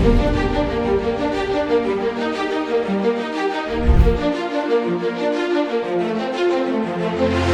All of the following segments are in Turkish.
Thank you.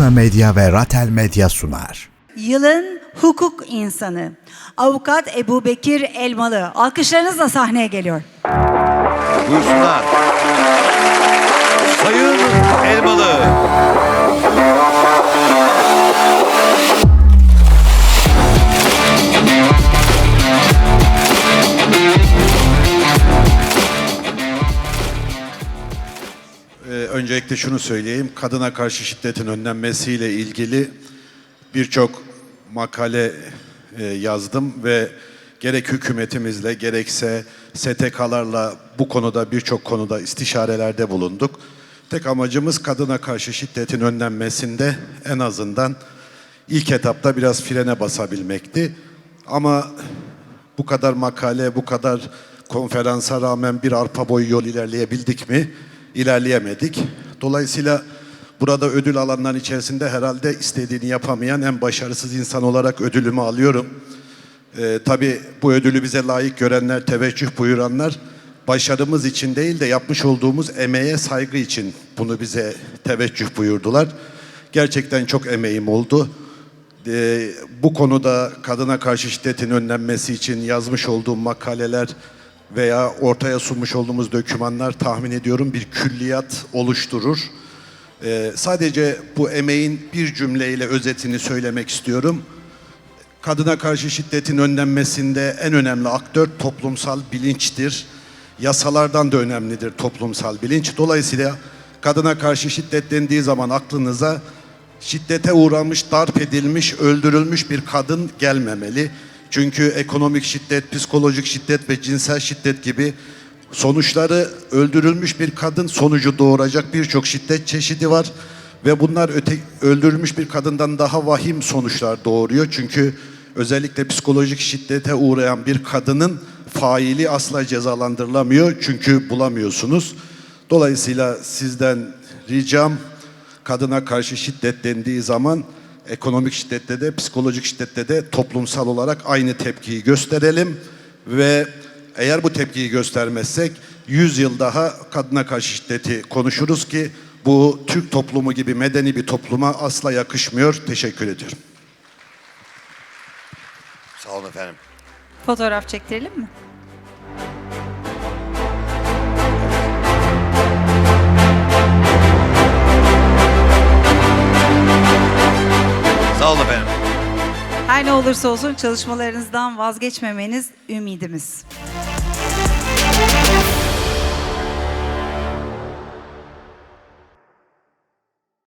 Luna Medya ve Ratel Medya sunar. Yılın hukuk insanı avukat Ebu Bekir Elmalı alkışlarınızla sahneye geliyor. Buyursunlar. Sayın Elmalı. Öncelikle şunu söyleyeyim. Kadına karşı şiddetin önlenmesiyle ilgili birçok makale e, yazdım ve gerek hükümetimizle gerekse STK'larla bu konuda birçok konuda istişarelerde bulunduk. Tek amacımız kadına karşı şiddetin önlenmesinde en azından ilk etapta biraz frene basabilmekti. Ama bu kadar makale, bu kadar konferansa rağmen bir arpa boyu yol ilerleyebildik mi? İlerleyemedik. Dolayısıyla burada ödül alanların içerisinde herhalde istediğini yapamayan en başarısız insan olarak ödülümü alıyorum. Ee, tabii bu ödülü bize layık görenler, teveccüh buyuranlar başarımız için değil de yapmış olduğumuz emeğe saygı için bunu bize teveccüh buyurdular. Gerçekten çok emeğim oldu. Ee, bu konuda kadına karşı şiddetin önlenmesi için yazmış olduğum makaleler veya ortaya sunmuş olduğumuz dokümanlar tahmin ediyorum bir külliyat oluşturur. Ee, sadece bu emeğin bir cümleyle özetini söylemek istiyorum. Kadına karşı şiddetin önlenmesinde en önemli aktör toplumsal bilinçtir. Yasalardan da önemlidir toplumsal bilinç. Dolayısıyla kadına karşı şiddet dendiği zaman aklınıza şiddete uğramış, darp edilmiş, öldürülmüş bir kadın gelmemeli. Çünkü ekonomik şiddet, psikolojik şiddet ve cinsel şiddet gibi sonuçları öldürülmüş bir kadın sonucu doğuracak birçok şiddet çeşidi var ve bunlar öte, öldürülmüş bir kadından daha vahim sonuçlar doğuruyor. Çünkü özellikle psikolojik şiddete uğrayan bir kadının faili asla cezalandırılamıyor çünkü bulamıyorsunuz. Dolayısıyla sizden ricam kadına karşı şiddet dendiği zaman ekonomik şiddette de psikolojik şiddette de toplumsal olarak aynı tepkiyi gösterelim ve eğer bu tepkiyi göstermezsek 100 yıl daha kadına karşı şiddeti konuşuruz ki bu Türk toplumu gibi medeni bir topluma asla yakışmıyor. Teşekkür ediyorum. Sağ olun efendim. Fotoğraf çektirelim mi? Her ne olursa olsun çalışmalarınızdan vazgeçmemeniz ümidimiz.